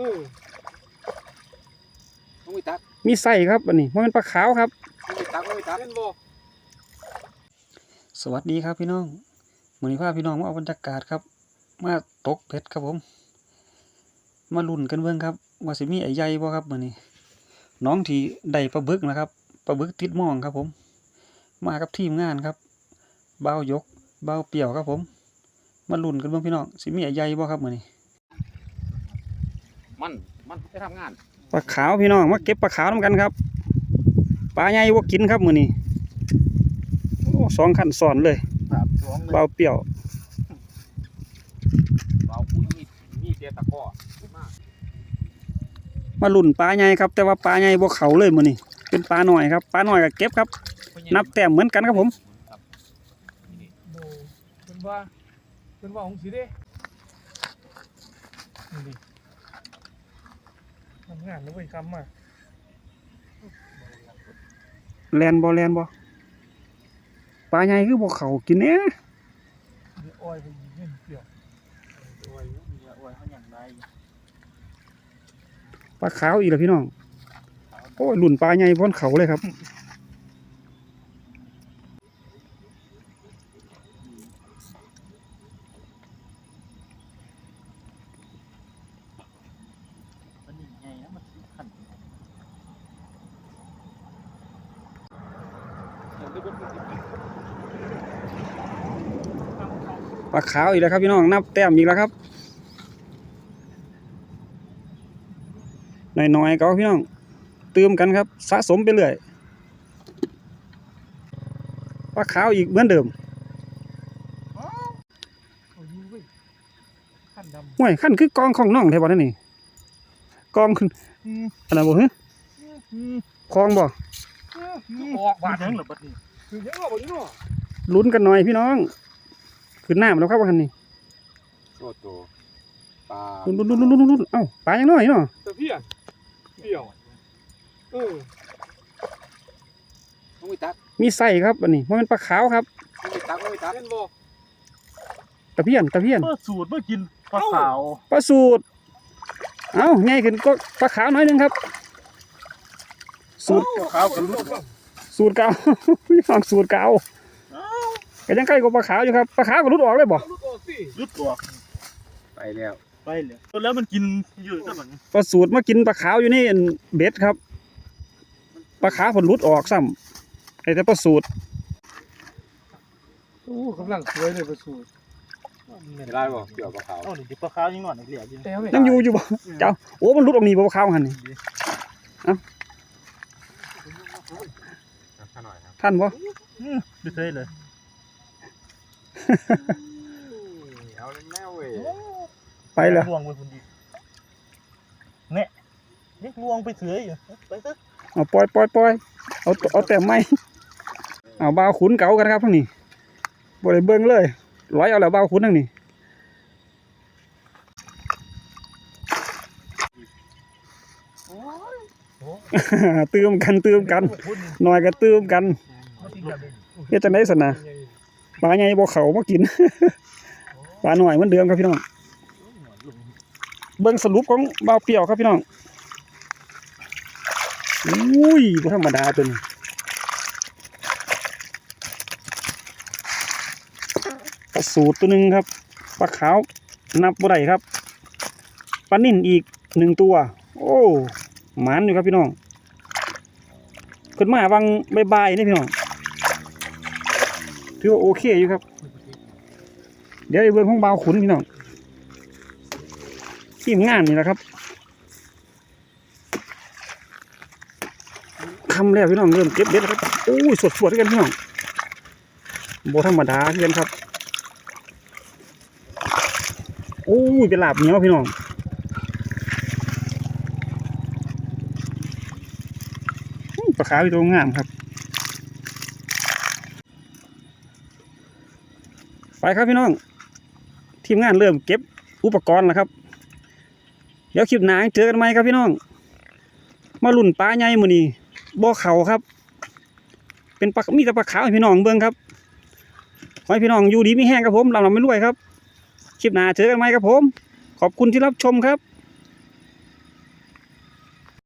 เออต้องมีตักมีไส้ครับอันนี้มันเป็นปลาขาวครับ ต้องมีตักต้องมีตักเล่นบ่สวัสดีครับพี่น้องมือนี้พาพี่น้องมาเอาบรรยากาศครับ มาตกเผ็ดครับผม มาลุ้นกันเบิ่งครับ ว่าสิมีไอ้ใหญ่บ่ครับมื้อนี้ น้องที่ได้ปลาบึกนะครับปลาบึกติดหม่องครับผม มากับทีมงานครับเบาวยกเบาเปี่ยวครับผม มาลุ้นกันเบิ่งพี่น้องสิมีไอ้ใหญ่บ่ครับมื้อนี้ มัน มันไปทำงานปลาขาวพี่น้องมาเก็บปลาขาวนำกันครับปลาใหญ่บ่กินครับมื้อนี้โอ้สองขั้นซ้อนเลยครับร้องเลยเบาเปี่ยวเบาปุ๋ยมีมีเสียตะก้อมากมาลุ่นปลาใหญ่ครับ แต่ว่าปลาใหญ่บ่เขาเลยมื้อนี้เป็นปลาหน่อยครับปลาหน่อยก็เก็บครับ นับแต้มเหมือนกันครับผมโบเป็นว่าเป็นว่าของสีเด้นี่ดิ ทำงานแล้วเว้ยคำมาแลนบ่แลนบ่ปลาใหญ่คือบ่เขากินแหน่เดี๋ยวอ้อยไปยิงเงินเปรี้ยวโอ้ยโอ้ยเขาอย่างไรปลาขาวอีกแล้วพี่น้อง โอ้ยลุ่นปลาใหญ่พ้นเขาเลยครับ มันยังไงนะมันขัน ปลาขาวอีกแล้วครับพี่น้องนับแต้มอีกแล้วครับหน่อยๆก็เอาพี่น้องเติมกันครับ สะสมไปเรื่อยปลาขาวอีกเหมือนเดิมเอาอยู่เว้ยขั้นดำห่วยขั้นคือกองของน้องแท้บ่นั่นนี่กองขึ้นอืมอันนั้นบ่ฮึอืมคลองบ่ ออกบาดยังหรือบัดนี้คือยังว่าบ่นี่เนาะลุ้นกันหน่อยพี่น้องขึ้นหน้ำแล้วครับว่าคันนี้โอ้โตปลาลุ้นลุ้นลุ้นลุ้นลุ้นเอ้าปลายังน้อยเนาะตะเพียนเปรี้ยวเออต้องมีตักมีไส้ครับอันนี้มันเป็นปลาขาวครับต้องมีตักต้องมีตักเล่นบ่ตะเพียนตะเพียนเมื่อสูตรเมื่อกินปลาขาวปลาสูตรเอ้าง่ายขึ้นก็ปลาขาวน่อยนึงครับ สูตรขาวกันลูกสูตรเก่าพี่น้องสูตรเก่าก็ยังใกล้กว่าปลาขาวอยู่ครับปลาขาวก็รุดออกเลยบ่ลูกออกสิรุดตัวไปแล้วไปเลยแล้วมันกินอยู่ซะบัดนี้ปลาสูตรมากินปลาขาวอยู่นี่เบ็ดครับปลาขาวผลรุดออกซ้ำไอ้แต่ปลาสูตรโอ้กำลังสวยเลยประสูตรได้บ่เกี่ยวกับเขาเอ้านี่ปลาขาวยังหน่อยเหลี่ยอยู่แต่ไม่ยังอยู่อยู่บ่เจ้าโอ้มันรุดออกนี่บ่ปลาขาวหันนี่ข้าหน่อยครับ ท่านบ่ไม่เคยเลยเอาแน่เว้ยไปแล้วลวงไปคนดีเนี่ยนี่ลวงไปเถือยอยู่ไปซะเอาปล่อยปล่อยปล่อยเอาเอาแต่ไม่เอาบ่าวขุนเก่ากันครับทั้งนี้บ่ได้เบิ่งเลยร้อยเอาแล้วบ่าวขุนทั้งนี้เติมกันเติมกันหน่อยก็เติมกัน เฮ็ดจังได๋ซั่นน่ะปลาใหญ่บ่เข้ามากิน ปลาน้อยเหมือนเดิมครับพี่น้อง เบิ่งสรุปของบ่าวเปรี้ยวครับพี่น้องอุ้ยบ่ธรรมดาตัวนี้ปลาสูตรตัวหนึงครับปลาขาวนับบ่ได้ครับปลานิ่นอีกหนึ่งตัว โอ้หมานอยู่ครับพี่น้องขึ้นมาวังบายๆนี่พี่น้อง ถือว่าโอเคอยู่ครับ เดี๋ยวไอ้เบิ่งของเบาขุนพี่น้องทีมงานนี่แหละครับทำแล้วพี่น้องเริ่มเก็บเด็ดแล้วครับโอ้ยสวดๆกันพี่น้องโบธรรมดาเพื่อนครับโอ้ยเป็นลาบเหนียวพี่น้องปลาขาวอยู่ตรงงามครับ ไปครับพี่น้อง ทีมงานเริ่มเก็บอุปกรณ์แล้วครับ เดี๋ยวคลิปหนาเจอกันไหมครับพี่น้อง มาลุ่นปลาใหญ่มือนี้บ่อเขาครับ เป็นปลามีแต่ปลาขาวพี่น้องเบิ่งครับขอให้พี่น้องอยู่ดีไม่แห้งครับผมลำลำไม่รวยครับ คลิปหนาเจอกันไหมครับผม ขอบคุณที่รับชมครับ